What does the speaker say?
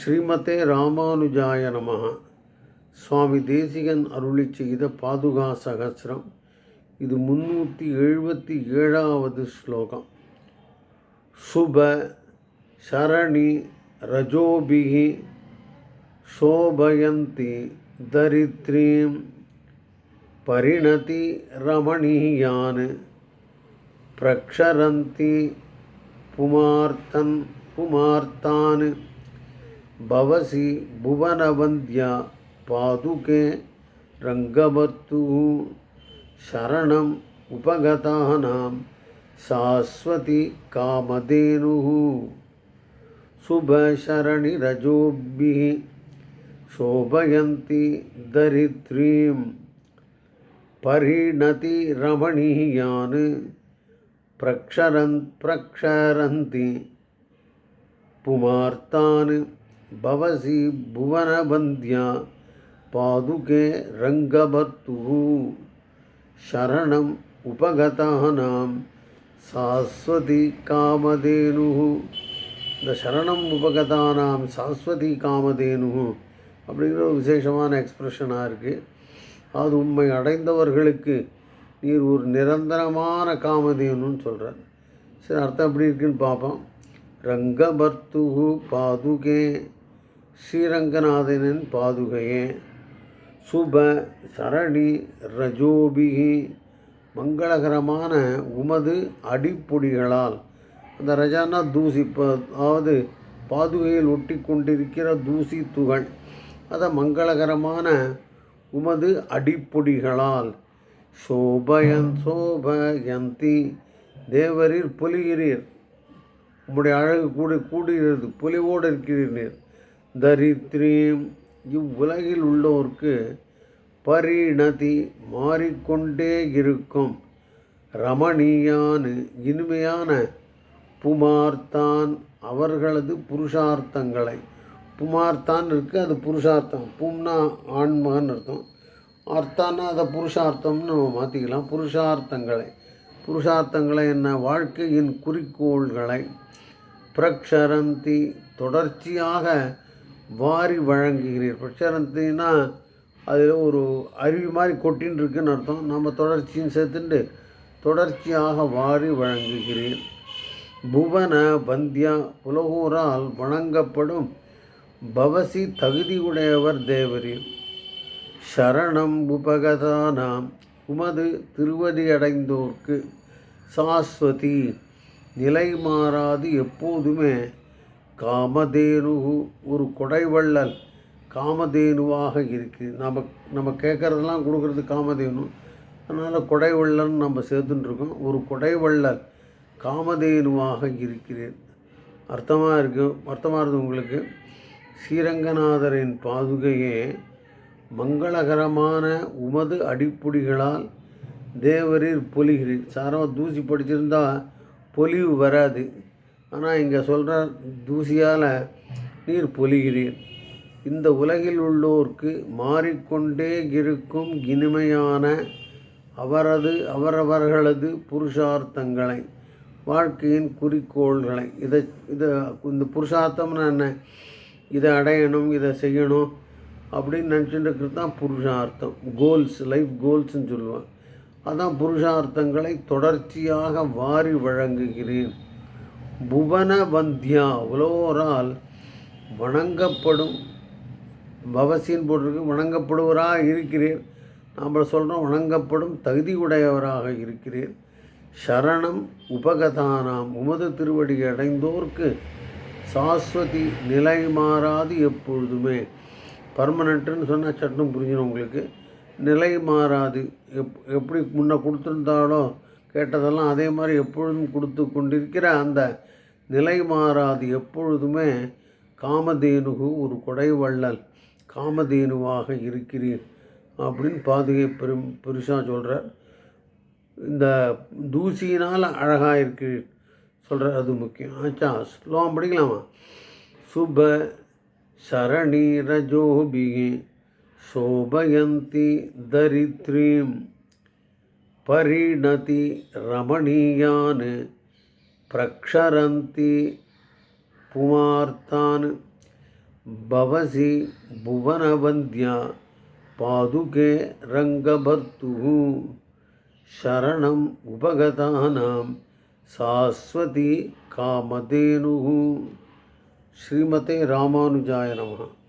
ஸ்ரீமதே ராமானுஜாய நம சுவாமி தேசிகன் அருளி செய்த பாதுகா சகசிரம். இது முன்னூற்றி எழுபத்தி ஏழாவது ஸ்லோகம். சுப சரணி ரஜோபிகி சோபயந்தி தரித்ரீம் பரிணதி ரமணீயான் பிரக்ஷரந்தி புமார்த்தன் புமார்த்தான். भवसि भुवनवन्द्या पादुके रङ्गभर्तुः शरणम् उपगतानां शाश्वती कामधेनुः शुभशरणिरजोभिः शोभयन्ति दरिद्रीं परिणति रमणीयान् प्रक्षरन् प्रक्षरन्ति पुमार्तान् भवसि भुवनबन्द्या पादुके रङ्गभर्तुः शरणम् उपगतानां சாஸ்வதி காமதேனு இந்த சரணம் உபகதானாம் சாஸ்வதி காமதேனு அப்படிங்கிற ஒரு விசேஷமான எக்ஸ்பிரஷனாக இருக்குது அது உண்மை அடைந்தவர்களுக்கு நீர் ஒரு நிரந்தரமான காமதேனுன்னு சொல்கிறார் சரி அர்த்தம் எப்படி இருக்குன்னு பார்ப்போம் ரங்கபர்த்துகு பாதுகே ஸ்ரீரங்கநாதனின் பாதுகையே. சுப சரணி ரஜோபிகி. மங்களகரமான உமது அடிப்பொடிகளால். அந்த ரஜானா தூசி அதாவது பாதுகையில் ஒட்டி கொண்டிருக்கிற தூசி துகள். அதை மங்களகரமான உமது அடிப்பொடிகளால். சோபயன் சோபயந்தி. தேவரீர் பொலிகிறீர். உம்முடைய அழகு கூடி கூடுகிறது பொலிவோடு இருக்கிறீர் தரித்ரீம் இவ்வுலகில் உள்ளோர்க்கு பரிணதி மாறிக்கொண்டே இருக்கும். ரமணீயானு இனிமையான புமார்த்தான் அவர்களது புருஷார்த்தங்களை. புமார்த்தான் இருக்கு அது புருஷார்த்தம். பும்னா ஆண்மகன் அர்த்தம். அர்த்தான்னா அதை புருஷார்த்தம்னு நம்ம மாற்றிக்கலாம் புருஷார்த்தங்களை. புருஷார்த்தங்களை என்ன? வாழ்க்கையின் குறிக்கோள்களை பிரக்ஷரந்தி தொடர்ச்சியாக வாரி வழங்குகிறீர். பிரச்சாரத்தினா அதில் ஒரு அருவி மாதிரி கொட்டின்னு இருக்குன்னு அர்த்தம். நம்ம தொடர்ச்சின்னு சேர்த்துட்டு தொடர்ச்சியாக வாரி வழங்குகிறீர். புவன வந்தியா உலகூரால் வணங்கப்படும் பவசி தகுதியுடையவர் தேவரீர். சரணம் உபகதானாம். உமது திருவதி அடைந்தோர்க்கு சாஸ்வதி நிலை மாறாது எப்போதுமே காமதேனு ஒரு கொடைவள்ளல் காமதேனுவாக இருக்குது நம்ம நம்ம கேட்குறதெல்லாம் கொடுக்குறது காமதேனு. அதனால் கொடைவள்ளல்னு நம்ம சேர்த்துட்டுருக்கோம். ஒரு கொடைவள்ளல் காமதேனுவாக இருக்கிறேன். அர்த்தமாக இருக்கு? அர்த்தமாக இருக்குது உங்களுக்கு? ஸ்ரீரங்கநாதரின் பாதுகையே மங்களகரமான உமது அடிப்புடிகளால் தேவரீர் பொலிகிறீர். சாரம் தூசி படிச்சிருந்தால் பொலிவு வராது. ஆனால் இங்கே சொல்கிற தூசியால் நீர் பொலிகிறீர் இந்த உலகில் உள்ளோர்க்கு மாறிக்கொண்டே இருக்கும் இனிமையான அவரது அவரவர்களது புருஷார்த்தங்களை வாழ்க்கையின் குறிக்கோள்களை. இதை இதை இந்த புருஷார்த்தம்னு என்ன? இதை அடையணும் இதை செய்யணும் அப்படின்னு நினச்சிட்டு இருக்கிறது தான் புருஷார்த்தம். கோல்ஸ் லைஃப் கோல்ஸ்ன்னு சொல்லுவேன் அதான் புருஷார்த்தங்களை தொடர்ச்சியாக வாரி வழங்குகிறேன் புவன வந்தியா உலோரால் வணங்கப்படும். பவசின் போட்டிருக்கு வணங்கப்படுவராக இருக்கிறீர். நாம் சொல்கிறோம் வணங்கப்படும் தகுதி உடையவராக இருக்கிறீர். சரணம் உபகதானாம் உமது திருவடி அடைந்தோர்க்கு சாஸ்வதி நிலை மாறாது எப்பொழுதுமே. பர்மனண்ட்டுன்னு சொன்னால் சட்டம் புரிஞ்சிடும் உங்களுக்கு. நிலை மாறாது. எப் எப்படி முன்ன கொடுத்துருந்தாலோ கேட்டதெல்லாம் அதே மாதிரி எப்பொழுதும் கொடுத்து கொண்டிருக்கிற அந்த நிலை மாறாது எப்பொழுதுமே காமதேனுகு ஒரு கொடைவள்ளல் காமதேனுவாக இருக்கிறீர் அப்படின்னு பாதுகை பெரும் பெருசாக சொல்கிறார் இந்த தூசியினால் அழகாக இருக்கு சொல்கிறார் அது முக்கியம் ஆச்சா ஸ்லோகம் படிக்கலாமா சுப சரணீரஜோபிகி शोभयन्ति दरिद्रीं परिणति रमणीयान् प्रक्षरन्ति पुमार्तान् भवसि भुवनवन्द्या पादुके रङ्गभर्तुः शरणम् उपगतानां शाश्वती कामधेनुः। श्रीमते रामानुजाय नमः।